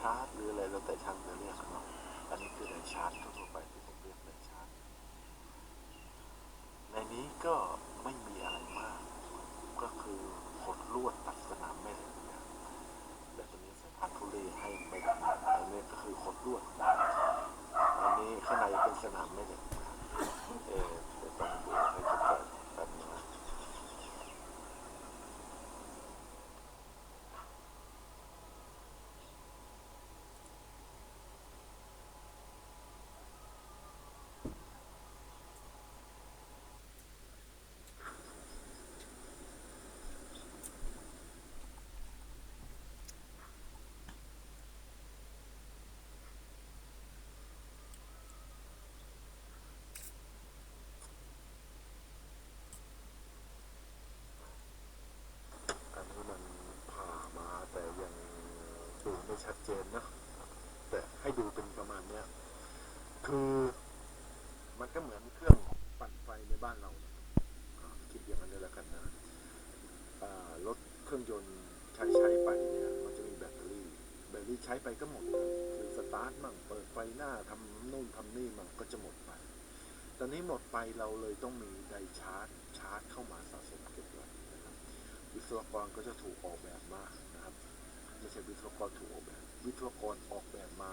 ชาร์จหรืออะไรแล้วแต่ช่างจะเรียกเนาะอันนี้คือไดชาร์จทั่วไปที่ผมเรียกไดชาร์จในนี้ก็ไม่มีอะไรมาก ก็คือขดลวดตัดสนามแม่เหล็กเนี่ยแต่ตัวนี้ใส่พานทุเรศให้ไม่ได้อันนี้ก็คือขดลวดอันนี้ข้างในเป็นสนามแม่เหล็กเออเดี๋ยวต้องดูให้ทุกคนแป๊บนึงนะ อันนี้มันผ่ามาแต่ยังดูไม่ชัดเจนนะแต่ให้ดูเป็นประมาณเนี้ยคือมันก็เหมือนเครื่องปั่นไฟในบ้านเรานะครับอ่าคิดอย่างนั้นเลยแล้วกันนะอ่ารถเครื่องยนต์ใช้ใช้ไปเนี่ยมันจะมีแบตเตอรี่ แบตเตอรี่ใช้ ไปก็หมดคือสตาร์ทมั่งเปิดไฟหน้าทำนู่นทำนี่มั่งก็จะหมดไป ตอนนี้หมดไปเราเลยต้องมีไดชาร์จชาร์จเข้ามาสะสมเก็บไว้นะครับ วิศวกรก็จะถูกออกแบบมานะครับไม่ใช่วิศวกรถูกออกแบบ วิศวกรออกแบบมา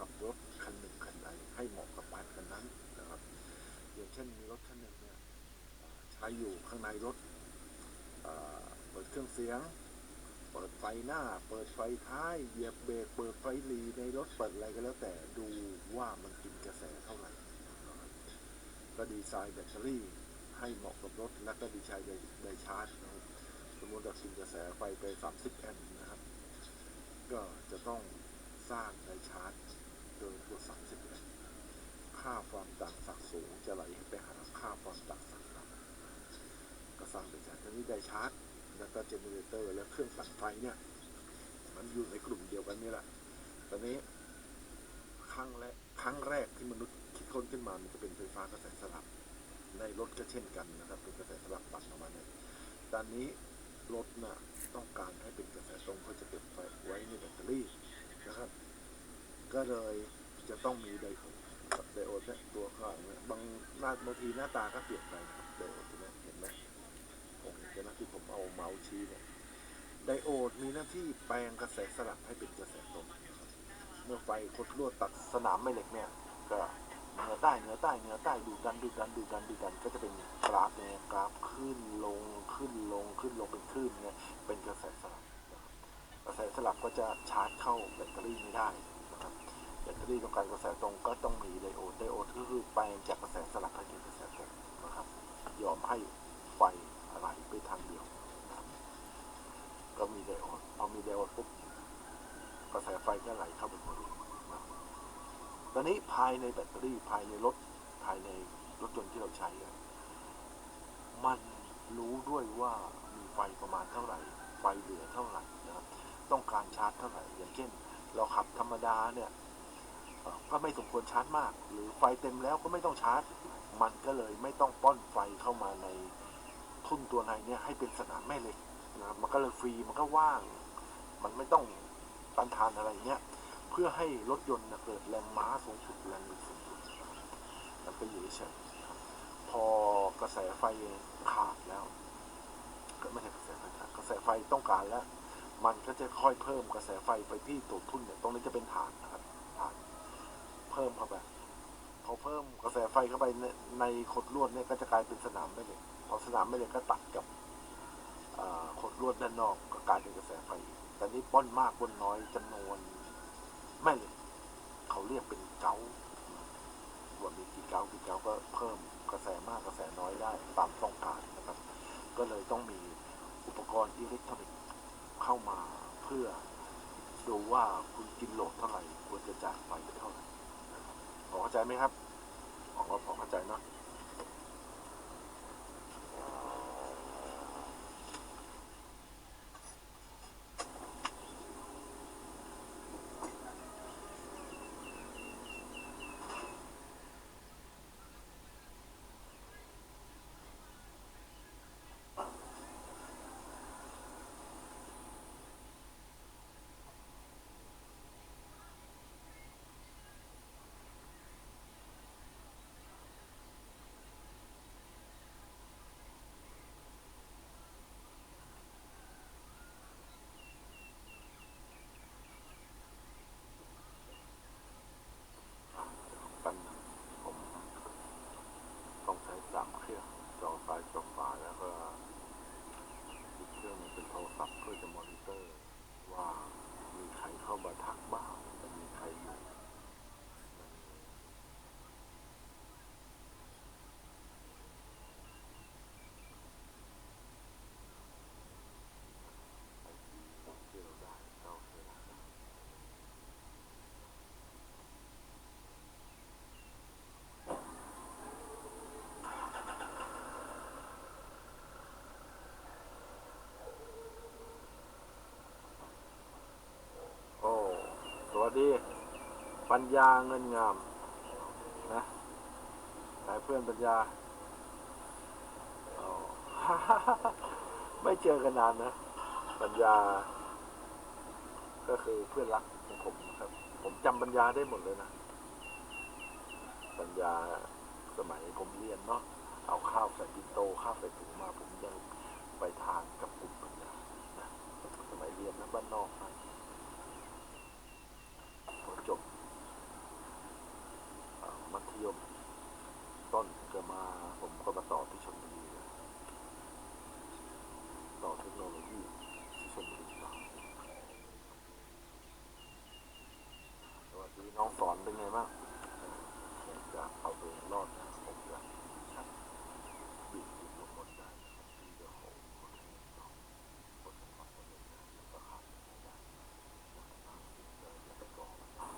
กับรถคันหนึ่งคันใดให้เหมาะกับบ้านคันนั้นนะครับอย่างเช่นมีรถคันหนึ่งเนี่ยใช้อยู่ข้างในรถเปิดเครื่องเสียง เปิดไฟหน้า เปิดไฟท้าย เหยียบเบรก เปิดไฟหลีในรถเปิดอะไรก็แล้วแต่ดูว่ามันกินกระแสเท่าไหร่นะครับก็ดีไซน์แบตเตอรี่ให้เหมาะกับรถ และก็ดีไซน์ไดไดชาร์จนะครับสมมติเรากินกระแสไฟไป 30 แอมป์นะครับ ก็จะต้องสร้างไดชาร์จเกินกว่า30 แอมป์ค่าความต่างศักสูงจะไหลไปหาค่าความต่างศักต่ำก็สร้างไดชาร์จทีนี้ไดชาร์จ แล้วก็เจเนเรเตอร์และเครื่องปั่นไฟเนี่ยมันอยู่ในกลุ่มเดียวกันนี่แหละ ตอนนี้ครั้งแรกครั้งแรกที่มนุษย์คิดค้นขึ้นมามันจะเป็นไฟฟ้ากระแสสลับ ในรถก็เช่นกันนะครับ เป็นกระแสสลับปั่นออกมาเนี่ยตอนนี้รถน่ะต้องการให้เป็นกระแสตรงเพื่อจะเก็บไฟไว้ในแบตเตอรี่นะครับ ก็เลยจะต้องมีไดโอดไดโอดเนี่ยตัวข้างหลังเนี่ยบางหน้าบางทีหน้าตาก็เปลี่ยนไปนะครับไดโอดตัวเนี้ เห็นไหมผมเห็นะที่ผมเอาเมาส์ชี้เนี่ยไดโอดมีหน้าที่แปลงกระแสสลับให้เป็นกระแสตรงเมื่อไฟคดลวดตัดสนามแม่เหล็กเนี่ยก็เหนือใต้เหนือใต้เหนือใต้ดูกันดูกันดูกันดูกันก็จะเป็นกราฟเนี่ยกราฟขึ้นลงขึ้นลงขึ้นลงเป็นคลื่นเนี่ยเป็นกระแสสลับนะครับกระแสสลับก็จะชาร์จเข้าแบตเตอรี่ไม่ได้นะครับแบตเตอรี่ต้องการกระแสตรงก็ต้องมีไดโอดไดโอดก็คือแปลงจากกระแสสลับให้เป็นกระแสตรงนะครับยอมให้ไฟไหลไปทางเดียวนะครับก็มีไดโอดพอมีไดโอดปุ๊บ ก็ไหลเข้าไปบริเวณนะครับตอนนี้ภายในแบตเตอรี่ภายในรถภายในรถยนต์ที่เราใช้ มันรู้ด้วยว่ามีไฟประมาณเท่าไหร่ ไฟเหลือเท่าไหร่นะครับต้องการชาร์จเท่าไหร่ อย่างเช่น เราขับธรรมดาเนี่ยก็ไม่สมควรชาร์จมาก หรือไฟเต็มแล้วก็ไม่ต้องชาร์จ มันก็เลยไม่ต้องป้อนไฟเข้ามาในทุ่นตัวในเนี่ยให้เป็นสนามแม่เหล็กนะครับมันก็เลยฟรีมันก็ว่าง มันไม่ต้อง ตันทานอะไรเงี้ยเพื่อให้รถยนต์เกิดแรงม้าสูงสุดแรงบิดสูงสุดมันก็อยู่เฉยพอกระแสไฟขาดแล้ว ก็ไม่ใช่กระแสไฟขาดกระแสไฟต้องการแล้ว มันก็จะค่อยเพิ่มกระแสไฟไปที่ตัวทุ่นเนี่ยตรงนี้จะเป็นฐานนะครับฐานเพิ่มเข้าไปพอเพิ่มกระแสไฟเข้าไปในในขดลวดเนี่ยก็จะกลายเป็นสนามแม่เหล็กพอสนามแม่เหล็กก็ตัดกับขดลวดด้านนอกก็กลายเป็นกระแสไฟอีก ป้อนมากป้อนน้อยจำนวนแม่เหล็กเขาเรียกเป็นเกาส่วนมีกี่เกากี่เกาก็เพิ่มกระแสมากกระแสน้อยได้ตามต้องการนะครับ ก็เลยต้องมีอุปกรณ์อิเล็กทรอนิกส์เข้ามาเพื่อดูว่าคุณกินโหลดเท่าไหร่ควรจะจ่ายไฟเท่าไหร่พอเข้าใจไหมครับหวังว่าพอเข้าใจเนอะ ปัญญาเงินงามนะสายเพื่อนปัญญา ไม่เจอกันนานนะ ปัญญา ก็คือเพื่อนรักของผมครับ ผมจำปัญญาได้หมดเลยนะ ปัญญาสมัยผมเรียนเนาะ เอาข้าวใส่ปินโต ข้าวใส่ถุงมา ผมยังไปทานกับกลุ่มปัญญานะสมัยเรียนนะบ้านนอกนะพอจบเอ่อมัธยม ต้นก็มา ผมก็มาต่อที่ชลบุรีเลยต่อเทคโนโลยีที่ชลบุรีต่อสวัสดีน้องสอนเป็นไงบ้างเออจะเอาตัวเองรอดนะผมจะชัดบีบติดลงบนได้นะครับที่เดอะโฮมคนนี้ต่อบนความสำเร็จนะแล้วก็ขาดไม่ได้นะครับเดินแล้วก็ก่อมันต่อ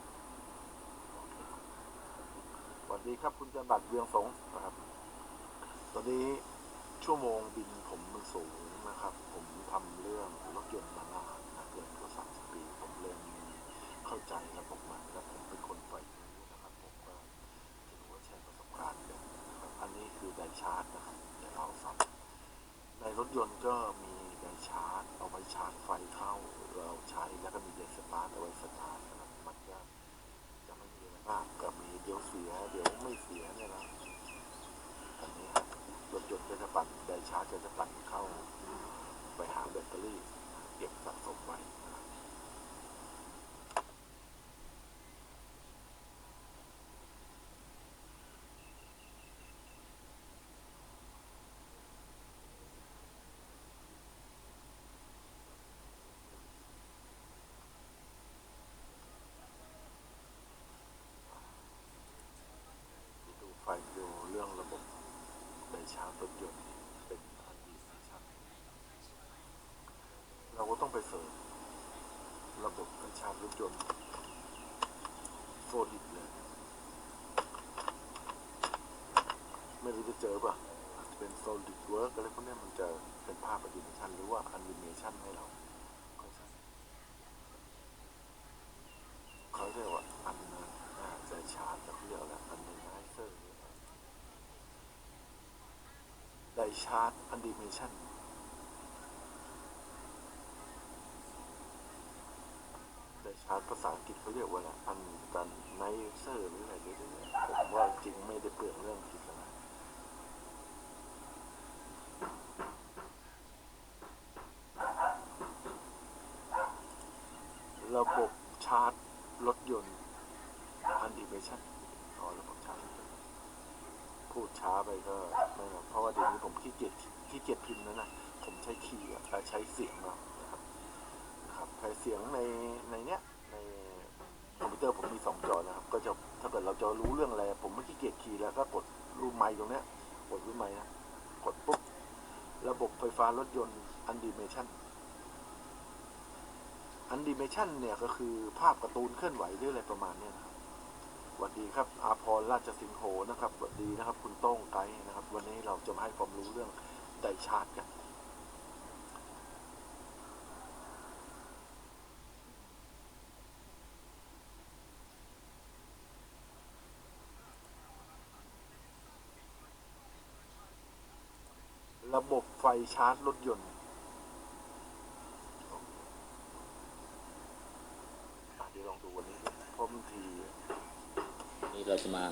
โอเคสวัส ดีครับคุณจันบัตรเวียงสงนะครับ ตอนนี้ชั่วโมงบินผมมันสูงนะครับ ผมทำเรื่องรถยนต์มานานนะเกินกว่าสามสิบปี ผมเริ่มเข้าใจระบบมันแล้วผมเป็นคนปฝ่รู้นะครับ ผมก็ถือว่าใช้ประสบการณ์กันนะครับอันนี้คือไดชาร์จนะครับเดี๋ยวเราสับในรถยนต์ก็มีไดชาร์จ เอาไว้ชาร์จไฟเข้าเราใช้แล้วก็มีไดสตาร์ทเอาไว้สตาร์ทนะครับมันก็จะไม่มีอะไรมากก็มีเดี๋ยวเสีย เดี๋ยวไม่เสียเนี่ยนะ อันนี้ครับรถยนต์ก็จะปั่นไดชาร์จก็จะปั่นเข้า ไปหาแบตเตอรี่ เก็บสะสมไว้นะครับดูไฟดูเรื่องระบบไดชาร์จรถยนต์เป็นอันดีนะครับเราก็ต้องไปเสริมระบบได ชาร์จรถยนต์โฟดิบเลย ไม่รู้จะเจอป่ะอาจจะเป็น solid work อะไรพวกเนี้ยมันจะเป็นภาพแอนิเมชันหรือว่าแอนิเมชันให้เราเขาเรียกว่าอันนั้นอาจจะชาร์จแบบเรียกอะไรอันนี้ไนเซอร์ไดชาร์จแอนิเมชันาภาษาอังกฤษเขาเรียกว่าอะไรอันกันไนเซอร์หรืออะไรเดี๋ยผมว่าจริงไม่ได้เปลืองเรื่องอังกฤษแล้วนะระบบชาร์จรถยนต์อันดิเมชั่นอ๋อระบบชาร์จรถยนต์พูดช้าไปก็ไม่หรอกเพราะว่าเดี๋ยวนี้ผมขี้เกียจขี้เกียจพิมพ์แล้วนะผมใช้คีย์อะแต่ใช้เสียงเอานะครับนะครับใช้เสียงในในเนี้ย คอมพิวเตอร์ผมมีสองจอนะครับ ก็จะถ้าเกิดเราจะรู้เรื่องอะไร ผมไม่ขี้เกียจคีย์แล้วก็กดรูปไมค์ตรงเนี้ย กดรูปไมค์นะ กดปุ๊บ ระบบไฟฟ้ารถยนต์อันดิเมชันอันดิเมชันเนี่ยก็คือภาพการ์ตูนเคลื่อนไหวหรืออะไรประมาณเนี้ยนะครับสวัสดีครับอาพรราชสิงโหนะครับสวัสดีนะครับ คุณโต้งไกด์นะครับ วันนี้เราจะมาให้ความรู้เรื่องไดชาร์จกัน ระบบไฟชาร์จรถยนต์ อะเดี๋ยวลองดูวันนี้ดูเพราะบางทีนี่เราจะมา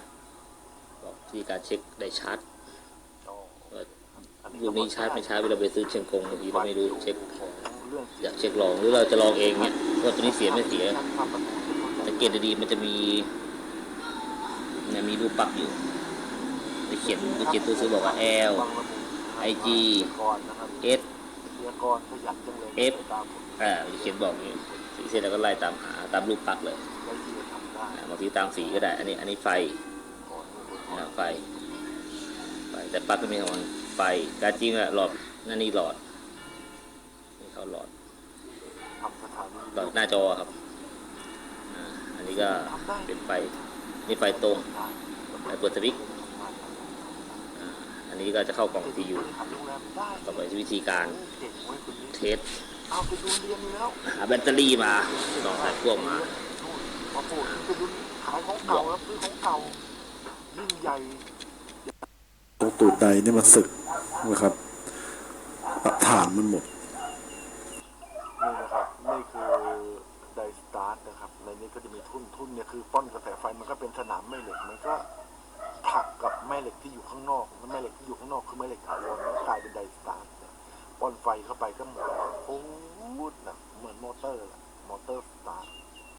บอกที่การเช็คได้ชาร์จอ๋อว่าอัรุ่นนี้ชาร์จไม่ชาร์จเวลาไปซื้อเชียงกงบางทีเราไม่รู้เช็คของเรื่องอยากเช็คลองหรือเราจะลองเองเนี่ยว่าตัวนี้เสียไม่เสียสังเกตดีๆมันจะมีเนี่ยมีรูปปลักอยู่จะเขียนจะเขียนตัวซื้อบอกว่า L IG S กรขยัน จังเลย F ตามผมอ่าจะเขียนบอกอย่างนี้เสร็จแล้วก็ไล่ตามหาตามรูปปลักเลยได้ที่จะทำได้อ่าบางทีตามสีก็ได้ อันนี้อันนี้ไฟก่อนนะไฟไฟแต่ปลั๊กก็มีของมันไฟการจริงอะหลอดนั่นนี่หลอดนี่เขาหลอดทำสถานีหลอดหน้าจอครับอ่าอันนี้ก็เป็นไฟนี่ไฟตรงไฟเปิดสวิตช์ อ่าอันนี้ก็จะเข้ากล่องที่อยู่ทำโรงแรมได้ต่อไปวิธีการเก่งเว้ยคนนี้เทสเอาไปดูเรียนแล้วหาแบตเตอรี่มาลองใส่พวกมาพอหนี่เป็นรุ่นขายของเก่าแล้วซื้อของเก่ายิ่งใหญ่ตัวตูดใดเนี่ยมันสึกนะครับฐานมันหมดนี่นะครับนี่คือไดสตาร์ทนะครับในนี้ก็จะมีทุ่นทุ่นเนี่ยคือป้อนกระแสไฟมันก็เป็นสนามแม่เหล็กมันก็ ถักกับแม่เหล็กที่อยู่ข้างนอกแล้วแม่เหล็กที่อยู่ข้างนอกคือแม่เหล็กถาวรแล้วกลายเป็นไดสตาร์ทป้อนไฟเข้าไปก็หมุนโอ้ดนะเหมือนมอเตอร์ละมอเตอร์สตาร์